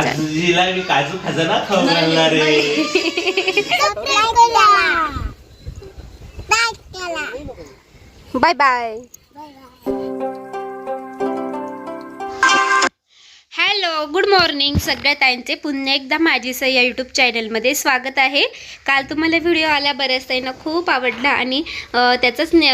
आजीला मी काजू खजाना खाऊ घालणार आहे. Bye bye. Hello good morning. सगळ्या ताईंचे पुन्हा एकदा माझी सई या यूट्यूब चॅनलमध्ये स्वागत आहे. काल तुम्हाला व्हिडिओ आल्या बऱ्याच ताईंना खूप आवडला आणि त्याचाच ने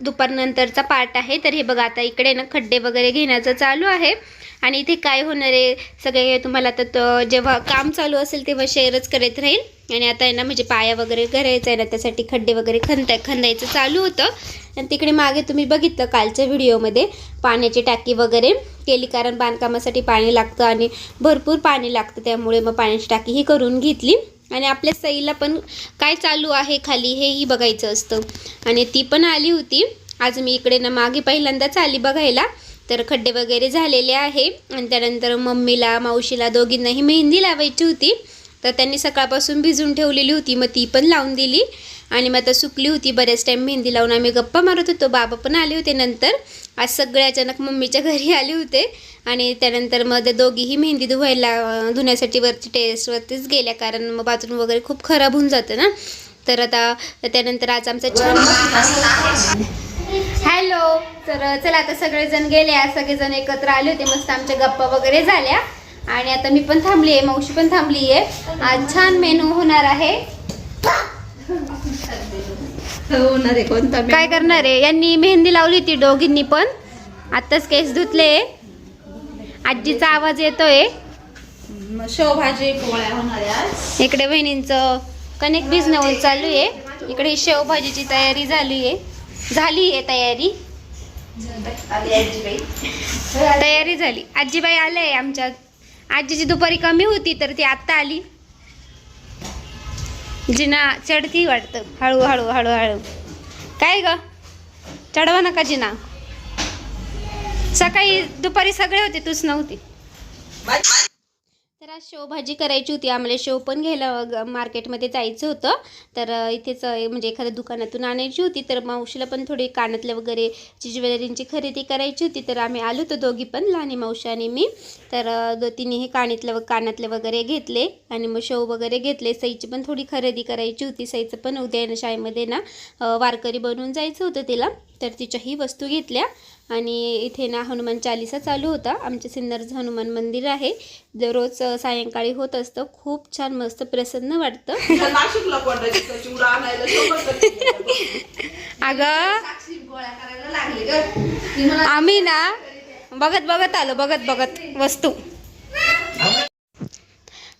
दुपारनंतरचा पार्ट आहे. तर हे बघा आता इकडे ना खड्डे वगैरे घेण्याचं चालू आहे. आणि इथे काय होणार आहे? सगळे तुम्हाला आता जेव्हा काम चालू असेल तेव्हा शेअरच करत राहील. आणि आता आहे ना म्हणजे पाया वगैरे करायचं आहे ना त्यासाठी खड्डे वगैरे खंदाय खंदायचं चालू होतं. आणि तिकडे मागे तुम्ही बघितलं कालच्या व्हिडिओमध्ये पाण्याची टाकी वगैरे केली कारण बांधकामासाठी पाणी लागतं आणि भरपूर पाणी लागतं त्यामुळे मग पाण्याची टाकी ही करून घेतली. आणि आपल्या सईला पण काय चालू आहे खाली हेही बघायचं असतं. आणि ती पण आली होती. आज मी इकडे ना मागे पहिल्यांदाच आली बघायला. तर खड्डे वगैरे झालेले आहे. आणि त्यानंतर मम्मीला मावशीला दोघींनाही मेहंदी लावायची होती. तर त्यांनी सकाळपासून भिजून ठेवलेली होती. मग ती पण लावून दिली. आणि मग आता सुकली होती. बऱ्याच टाईम मेहंदी लावून आम्ही गप्पा मारत होतो. बाबा पण आले होते नंतर. आज सगळे अचानक मम्मीच्या घरी आले होते. आणि त्यानंतर मग दोघीही मेहंदी धुवायला धुण्यासाठी वरती टेरेसवरतीच गेल्या. कारण मग बाथरूम वगैरे खूप खराब होऊन जातं ना. तर आता त्यानंतर आज आमचा छान हॅलो. तर चला आता सगळेजण गेले आज सगळेजण एकत्र आले होते मस्त आमच्या गप्पा वगैरे झाल्या. आणि आता मी पण थांबली आहे मावशी पण थांबली आहे आज छान मेनू होणार आहे. होणार आहे कोणता काय करणार आहे? यांनी मेहंदी लावली होती दोघींनी पण. आत्ताच केस धुतले. आजीचा आवाज येतोय. शेवभाजी पोळ्या होणार इकडे बहिणींचं कणिक भिजणं चालू आहे. इकडे शेवभाजीची तयारी झाली आहे झाली आहे तयारी? तयारी झाली. आजीबाई आले आमच्या. आजीची दुपारी कमी होती तर ती आत्ता आली. जिना चढती वाटतं. हळूहळू हळूहळू काय ग? चढवा नका जिना. सकाळी दुपारी सगळे होते तूच नव्हती. तर आज शेवभाजी करायची होती. आम्हाला शेव पण घ्यायला मार्केटमध्ये जायचं होतं. तर इथेच म्हणजे एखाद्या दुकानातून आणायची होती. तर मावशीला पण थोडी कानातल्या वगैरे जी ज्वेलरींची खरेदी करायची होती. तर आम्ही आलो होतो दोघी पण लहानी मावशी आणि मी. तर दो तिन्ही कानातले कानातलं कानातले वगैरे घेतले. आणि मग शेव वगैरे घेतले. सईची पण थोडी खरेदी करायची होती. सईचं पण उद्या शाळेमध्ये ना वारकरी बनवून जायचं होतं तिला. तर तिच्याही वस्तू घेतल्या. आणि इथे ना हनुमान चालिसा चालू होता. आमच्या सिन्नरचं हनुमान मंदिर आहे. दररोज अ, सायंकाळी होत असतं. खूप छान मस्त प्रसन्न वाटतं. अगं आम्ही ना बघत बघत आलो बघत बघत वस्तू.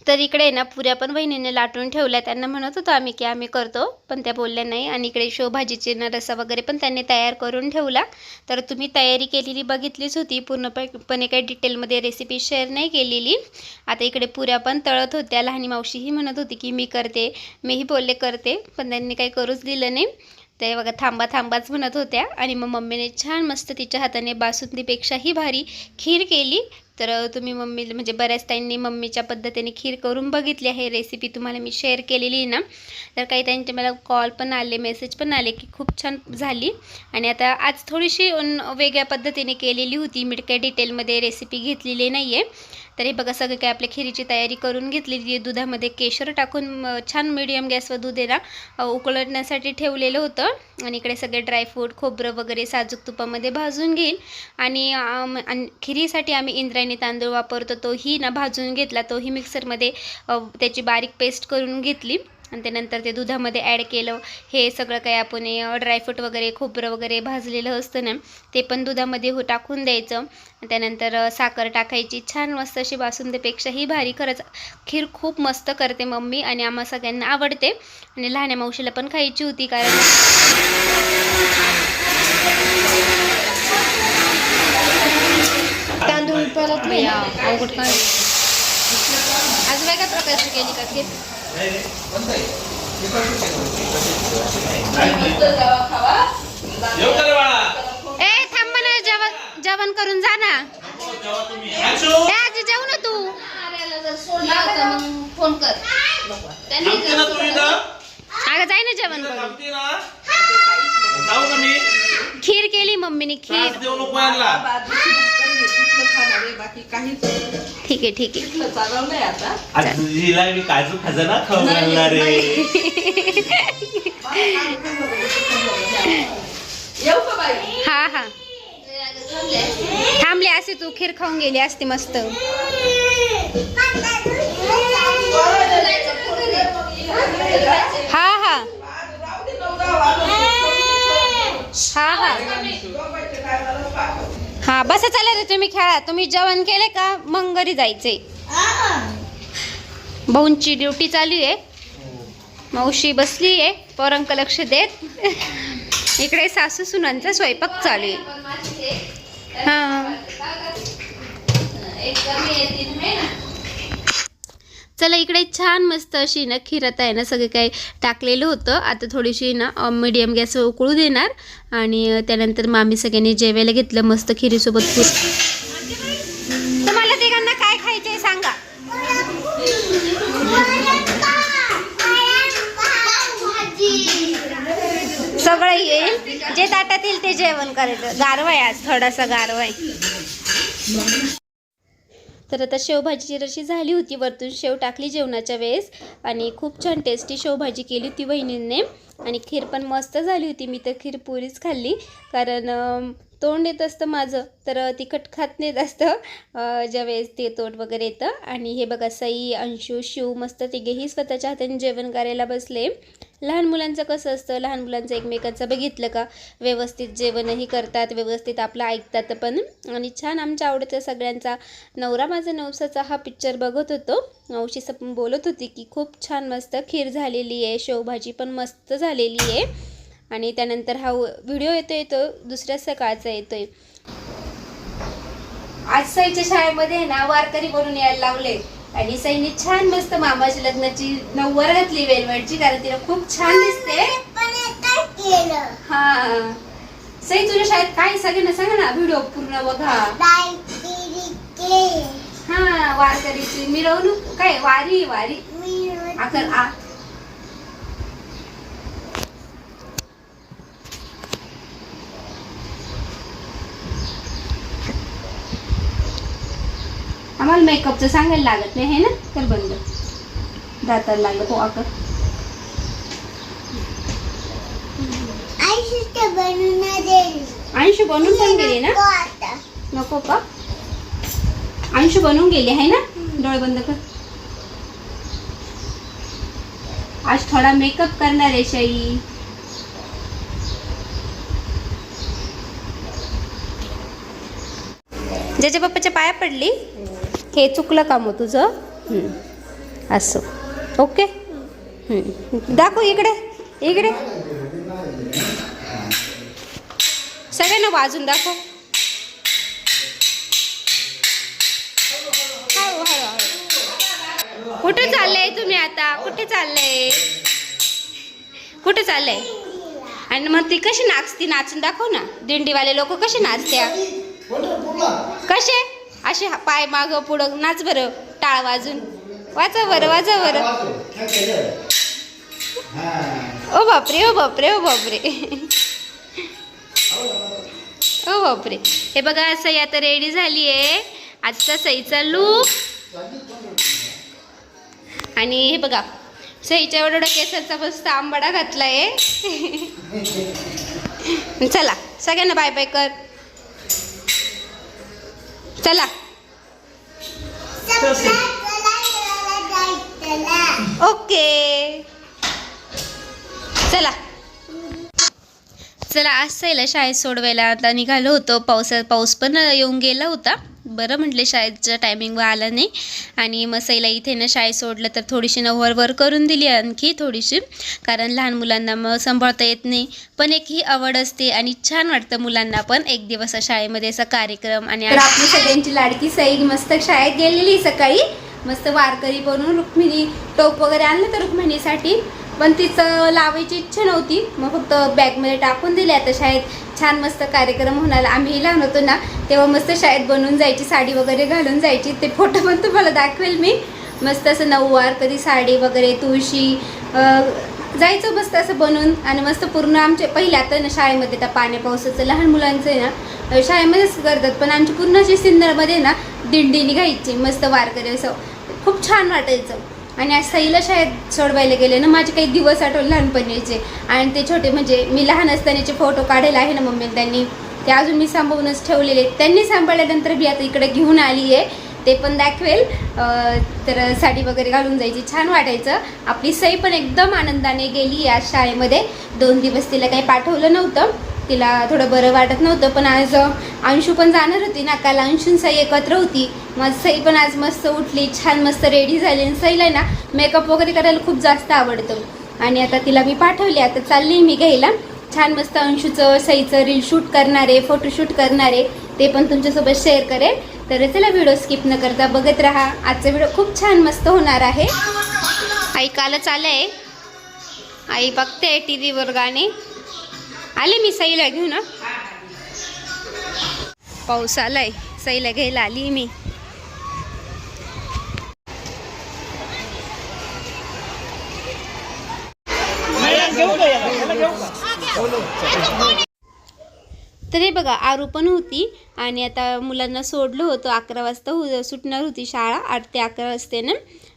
तर इकडे ना पुऱ्या पण बहिणीने लाटून ठेवल्या. त्यांना म्हणत होतो आम्ही की आम्ही करतो पण त्या बोलल्या नाही. आणि इकडे शेवभाजीचे ना रसा वगैरे पण त्यांनी तयार करून ठेवला. तर तुम्ही तयारी केलेली बघितलीच होती. पूर्णपणे काही डिटेलमध्ये रेसिपी शेअर नाही केलेली. आता इकडे पुऱ्या पण तळत होत्या. लहानी मावशीही म्हणत होती की मी करते. मीही बोलले करते पण त्यांनी काही करूच दिलं नाही. ते बघा थांबा थांबाच म्हणत होत्या. आणि मग मम्मीने छान मस्त तिच्या हाताने बासुंदीपेक्षाही भारी खीर केली. तर तुम्ही मम्मी म्हणजे बऱ्याच ताईंनी मम्मीच्या पद्धतीने खीर करून बघितली आहे. रेसिपी तुम्हाला मी शेअर केलेली आहे ना. तर काही त्यांचे मला कॉल पण आले मेसेज पण आले की खूप छान झाली. आणि आता आज थोडीशी वेगळ्या पद्धतीने केलेली होती. मी काही डिटेलमध्ये रेसिपी घेतलेली नाही आहे तर हे बघा सगळं काय आपल्या खिरीची तयारी करून घेतलेली आहे. दुधामध्ये केशर टाकून छान मिडियम गॅसवर दूध आहे ना उकळण्यासाठी ठेवलेलं होतं. आणि इकडे सगळे ड्रायफ्रूट खोबरं वगैरे साजूक तुपामध्ये भाजून घेईल आणि आणि खिरीसाठी आम्ही इंद्रायणी तांदूळ वापरतो. तोही ना भाजून घेतला तोही मिक्सरमध्ये त्याची बारीक पेस्ट करून घेतली. आणि त्यानंतर ते दुधामध्ये ॲड केलं. हे सगळं काही आपण ड्रायफ्रूट वगैरे खोबरं वगैरे भाजलेलं असतं ना ते पण दुधामध्ये हो टाकून द्यायचं. त्यानंतर साखर टाकायची. छान मस्त अशी बासुंदीपेक्षाही भारी. खरंच खीर खूप मस्त करते मम्मी आणि आम्हा सगळ्यांना आवडते. आणि लहान्या मावशीला पण खायची होती कारण तांदूळ परत नाही अवघड काय? आज वेगळ्या प्रकारची केली का बाळा? ए थांब ना जेवण जेवण करून जा ना. ए आजी जेव ना तू. फोन कर. त्यांनी तू अगं जाय ना जेवण करून. थांबते ना. जाऊ का मी? खीर केली मम्मीने खीर. देऊ नको ठीक आहे ठीक आहे. पिठलं चालवलंय आता? आजीला मी काजू खजाना खाऊ घालणार आहे. येऊ का बाई? हा हा. थांबले असे तू खीर खाऊन गेली असती मस्त. हा हा. हा हा. हा बसा चला रे तुम्ही खेळा. तुम्ही जेवण केले का? मग घरी जायचे. भाऊंची ड्युटी चालू आहे. मावशी बसली आहे. पोरांक लक्ष देत. इकडे सासू सुनांचा स्वयंपाक चालू आहे. हा. चला इकडे छान मस्त अशी ना खीर आता आहे ना सगळं काही टाकलेलं होतं. आता थोडीशी ना मिडियम गॅस उकळू देणार आणि त्यानंतर मग आम्ही सगळ्यांनी जेवायला घेतलं मस्त खिरीसोबत खूप तुम्हाला तिघांना काय खायचंय सांगा. सगळं येईल. जे ताटात येईल ते जेवण करायचं गारवा आहे आज थोडासा गारवा आहे. तर आता शेवभाजीची रशी झाली होती वरतून शेव टाकली जेवणाच्या वेळेस. आणि खूप छान टेस्टी शेवभाजी केली होती वहिनींनी. आणि खीर पण मस्त झाली होती. मी तर खीर पुरीच खाल्ली. कारण तोंड येत असतं माझं तर तिखट खात नाही असतं. ज्यावेळेस ते तोंड वगैरे येतं. आणि हे बघा सई अंशू शिव मस्त तिघेही स्वतःच्या हाताने जेवण करायला बसले. लहान मुलांचं कसं असतं? लहान मुलांचं एकमेकांचं बघितलं का? व्यवस्थित जेवणही करतात व्यवस्थित आपलं ऐकतात पण. आणि छान आमच्या आवडत्या सगळ्यांचा नवरा माझा नवसाचा हा पिक्चर बघत होतो. नवशी सप बोलत होती की खूप छान मस्त खीर झालेली आहे शेवभाजी पण मस्त झालेली आहे. आणि त्यानंतर हा व्हिडिओ येतो येतो दुसऱ्या सकाळचा येतोय. आज सईच्या शाळेमध्ये ना वारकरी बनून यायला लावले आणि सईने छान मस्त मामाच्या लग्नाची नऊवार घातली वेलवेटची कारण तिला खूप छान दिसते. हा. सई तुझ्या शाळेत काय? सगळ्यांना सांगा ना व्हिडिओ पूर्ण बघा. हा वारकरीची. मिरवणूक काय? वारी वारी. आकर आ आम्हाला मेकअपचं सांगायला लागत नाही हे ना? तर बंद. दाताला लागलं. हो आकर. अंशू बनून पण गेली ना? नको का? अंशू बनवून गेली आहे ना? डोळे बंद कर. आज थोडा मेकअप करणार आहे शाई. ज्याच्या पप्पाच्या पाया पडली? हे चुकलं का मग तुझं. असं. ओके. दाखव इकडे. इकडे. सगळ्यांना वाजून दाखव. कुठे चाललंय तुम्ही आता? कुठे चाललंय कुठे चाललंय आणि मग ती कशी नाचती? नाचून दाखव ना. दिंडीवाले लोक कसे नाचत्या? कसे? असे हा- पाय माग पुढं नाच बरं टाळ वाजून. वाचा बरं वाचा बरं. ओ बापरे ओ बापरे ओ बापरे. ओ बापरे. हे बघा सई आता रेडी झाली आहे आजचा सईचा लूक आणि हे बघा सईच्या एवढा केसाचा मस्त आंबाडा आहे चला सगळ्यांना बाय बाय कर. चला. ओके. चला. चला आज सईला शाळेत सोडवायला. आता निघालो होतो. पावसात पाऊस पण येऊन गेला होता. बरं म्हटले शाळेच्या टायमिंगवर आला नाही. आणि मग सईला इथे ना शाळेत सोडलं तर थोडीशी नववर वर करून दिली आणखी थोडीशी. कारण लहान मुलांना मग सांभाळता येत नाही. पण एक ही आवड असते आणि छान वाटतं मुलांना पण एक दिवस शाळेमध्ये असा कार्यक्रम आणि आपली सगळ्यांची लाडकी सई मस्त शाळेत गेलेली सकाळी. मस्त वारकरी बनवून रुक्मिणी टोप वगैरे आणलं तर रुक्मिणीसाठी. पण तिचं लावायची इच्छा नव्हती. मग फक्त बॅगमध्ये टाकून दिली. आता शाळेत छान मस्त कार्यक्रम होणार. आम्ही लहान होतो ना तेव्हा मस्त शाळेत बनवून जायची साडी वगैरे घालून जायची. ते फोटो पण तुम्हाला दाखवेल मी. मस्त असं नऊवार कधी साडी वगैरे तुळशी जायचं मस्त असं बनवून. आणि मस्त पूर्ण आमचे पहिले आता ना शाळेमध्ये त्या पाण्या पावसाचं लहान मुलांचं आहे ना शाळेमध्येच करतात. पण आमची पूर्ण अशी सिन्नरमध्ये ना दिंडी निघायची. मस्त वारकरी असं. खूप छान वाटायचं. आणि आज सईला शाळेत सोडवायला गेले ना माझे काही दिवस आठवले लहानपणीचे. आणि ते छोटे म्हणजे मी लहान असतानाचे फोटो काढायला आहे ना मम्मी त्यांनी. ते अजून मी सांभाळूनच ठेवलेले आहेत. त्यांनी सांभाळल्यानंतर मी आता इकडे घेऊन आली आहे. ते पण दाखवेल. तर साडी वगैरे घालून जायची. छान वाटायचं. आपली सई पण एकदम आनंदाने गेली या शाळेमध्ये. दोन दिवस तिला काही पाठवलं नव्हतं. तिला थोडं बरं वाटत नव्हतं पण आज अंशू पण जाणार होती ना. काल अंशून सई एकत्र होती. मग सई पण आज मस्त उठली छान मस्त रेडी झाली. आणि सईला ना मेकअप वगैरे करायला खूप जास्त आवडतं. आणि आता तिला मी पाठवली. आता चालली मी घ्यायला. छान मस्त अंशूचं सईचं रील शूट करणारे फोटोशूट करणारे ते पण तुमच्यासोबत शेअर करेल तर चला व्हिडिओ स्किप न करता बघत राहा. आजचा व्हिडिओ खूप छान मस्त होणार आहे. आई कालच आहे आई बघते टी व्हीवर गाणे. आले मी सईला घेऊ ना पाऊस आलाय. सईला घ्यायला आली मी. तर हे बघा आरू पण होती. आणि आता मुलांना सोडलं होतं अकरा वाजता हो सुटणार होती शाळा आठ ते अकरा वाजते ना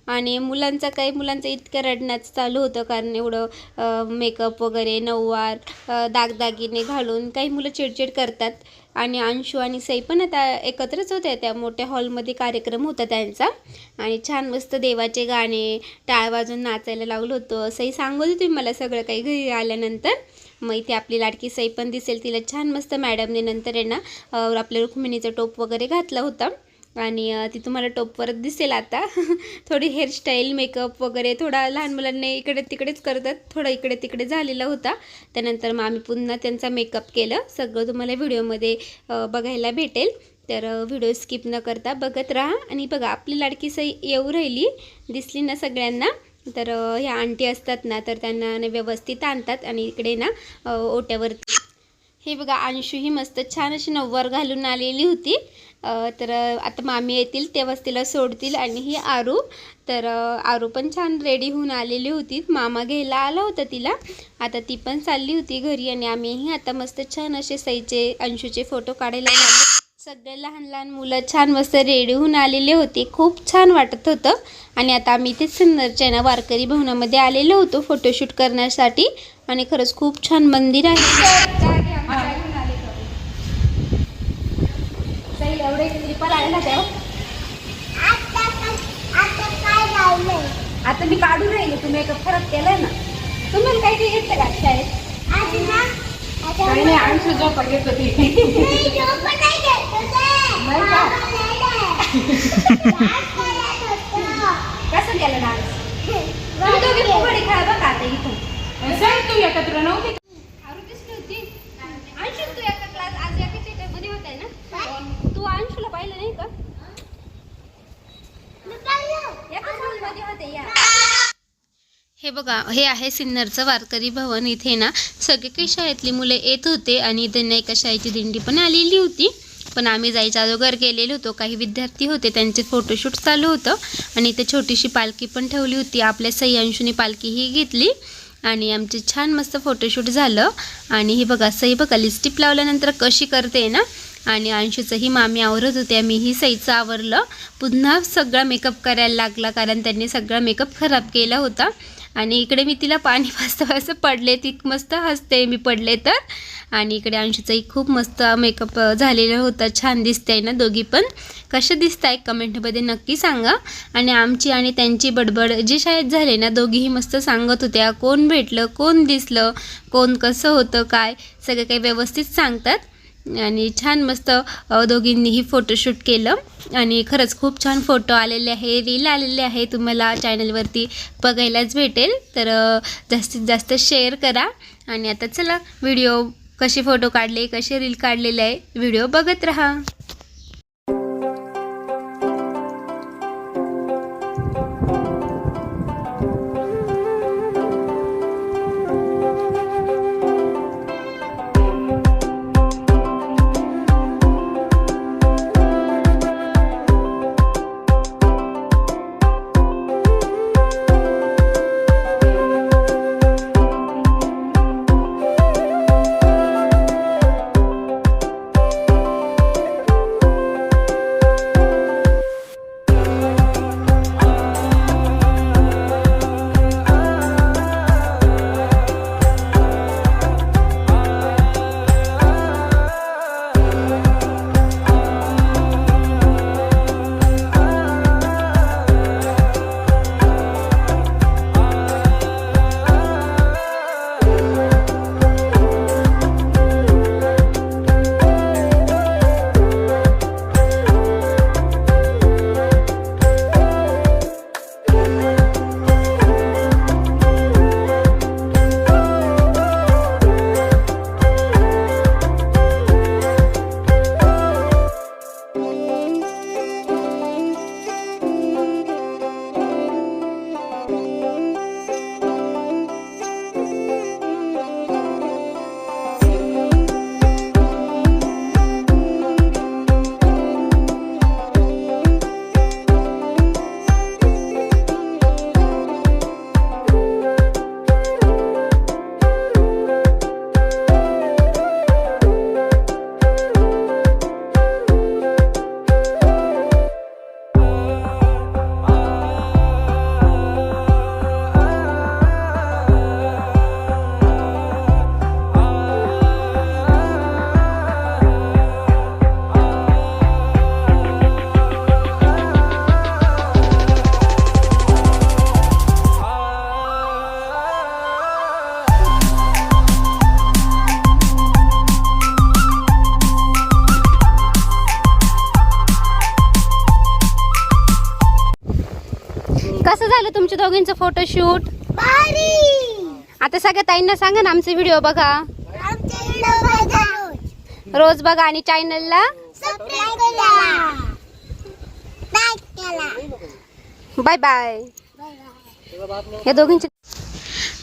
आणि मुलांचा काही मुलांचं इतकं रडण्याचं चालू होतं कारण एवढं मेकअप वगैरे नऊवार दागदागिने घालून काही मुलं चिडचिड करतात. आणि अंशू आणि सई पण आता एकत्रच होत्या त्या मोठ्या हॉलमध्ये कार्यक्रम होता त्यांचा. आणि छान मस्त देवाचे गाणे टाळ वाजून नाचायला लावलं होतं. सई सांगत होती मला सगळं काही घरी आल्यानंतर. मग इथे आपली लाडकी सई पण दिसेल. तिला छान मस्त मॅडमने नंतर आहे ना आपल्या रुक्मिणीचा टोप वगैरे घातला होता. आणि ती तुम्हाला टोपवरच दिसेल आता. थोडी हेअरस्टाईल मेकअप वगैरे थोडा लहान मुलांनी इकडे तिकडेच करतात. थोडा इकडे तिकडे झालेला होता. त्यानंतर मग आम्ही पुन्हा त्यांचा मेकअप केलं. सगळं तुम्हाला व्हिडिओमध्ये बघायला भेटेल. तर व्हिडिओ स्किप न करता बघत राहा. आणि बघा आपली लाडकी सई येऊ राहिली. दिसली ना सगळ्यांना. तर ह्या आंटी असतात ना तर त्यांना व्यवस्थित आणतात आणि इकडे ना ओट्यावरती. हे बघा अंशू ही मस्त छान अशी नऊवार घालून आलेली होती. तर आता मामी येतील तेव्हाच तिला सोडतील आणि ही आरू. तर आरू पण छान रेडी होऊन आलेली होती. मामा घ्यायला आला होता तिला. आता ती पण चालली होती घरी आणि आम्हीही आता मस्त छान असे सईचे अंशूचे फोटो काढायला लागलो. सगळे लहान लहान मुलं छान मस्त रेडी होऊन आलेले होते. खूप छान वाटत होतं. आणि आता आम्ही इथे सिन्नरच्या ना वारकरी भवनामध्ये आलेलो होतो फोटोशूट करण्यासाठी. आणि खरंच खूप छान मंदिर आहे. आता मी काढून राहिले तुम्ही मेकअप फरक केलाय ना. तुम्हाला काही काही येतं का शाळेत? काही नाही अंशू झोपा घेत होती. कसं केलं डान्स तुम्ही दोघे फुगडी खेळा बघा आता इथून? सांग तू एकत्र नव्हती. आरू दिसली होती. अंशू तू एका क्लास आज एका थिएटरमध्ये होता ना? तू अंशूला पाहिलं नाही का? एका हॉलमध्ये होते या. हे बघा हे आहे सिन्नरचं वारकरी भवन. इथे ना सगळे काही शाळेतली मुलं येत होते आणि त्यांना एका शाळेची दिंडी पण आलेली होती. पण आम्ही जायच्या अगोदर गेलेलो होतो. काही विद्यार्थी होते त्यांचे फोटोशूट चालू होतं. आणि इथे छोटीशी पालखी पण ठेवली होती. आपल्या सई पालखीही घेतली. आणि आमचे छान मस्त फोटोशूट झालं. आणि हे बघा सई बघा लिस्टिप लावल्यानंतर कशी करते ना? आणि अंशूचंही मामी आवरत होत्या मीही सईचं आवरलं. पुन्हा सगळा मेकअप करायला लागला कारण त्यांनी सगळा मेकअप खराब केला होता. आणि इकडे मी तिला पाणी पाजता असं पडले ती मस्त हसते मी पडले तर. आणि इकडे अंशूचाही खूप मस्त मेकअप झालेला होता छान दिसते ना दोघी पण. कसं दिसत आहे कमेंटमध्ये नक्की सांगा. आणि आमची आणि त्यांची बडबड जी शाळेत झाले ना दोघीही मस्त सांगत होत्या कोण भेटलं कोण दिसलं कोण कसं होतं काय सगळं काही व्यवस्थित सांगतात. आणि छान मस्त दोघींनीही फोटोशूट केलं. आणि खरंच खूप छान फोटो आलेले आहे रील आलेले आहे. तुम्हाला चॅनलवरती बघायलाच भेटेल. तर जास्तीत जास्त शेअर करा. आणि आता चला व्हिडिओ कसे फोटो काढले कसे रील काढलेले आहे व्हिडिओ बघत राहा. फोटोशूट आता सगळ्या ताईंना सांगा ना आमचे व्हिडिओ बघा. रोज. बघा आणि चॅनलला बाय बाय या दोघींचे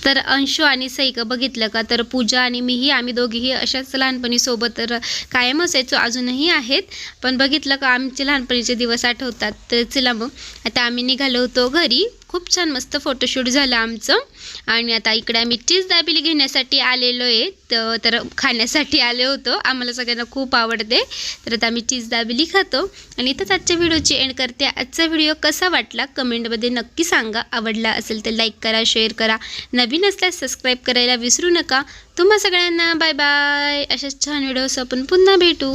तर अंशू आणि सैक बघितलं का? तर पूजा आणि मीही आम्ही दोघीही अशाच लहानपणी सोबत तर कायम असायचो अजूनही आहेत. पण बघितलं का? आमचे लहानपणीचे दिवस आठवतात. तर चला मग. आता आम्ही निघालो होतो घरी. खूप छान मस्त फोटोशूट झालं आमचं. आणि आता इकडे आम्ही चीज दाबिली घेण्यासाठी आलेलो आहे. तर खाण्यासाठी आलो होतो. आम्हाला सगळ्यांना खूप आवडते. तर आता आम्ही चीज दाबिली खातो. आणि इथंच आजच्या व्हिडिओची एंड करते. आजचा व्हिडिओ कसा वाटला कमेंटमध्ये नक्की सांगा. आवडला असेल तर लाईक करा शेअर करा. नवीन असल्यास सबस्क्राईब करायला विसरू नका. तुम्हा सगळ्यांना बाय बाय अशाच छान व्हिडिओस आपण पुन्हा भेटू.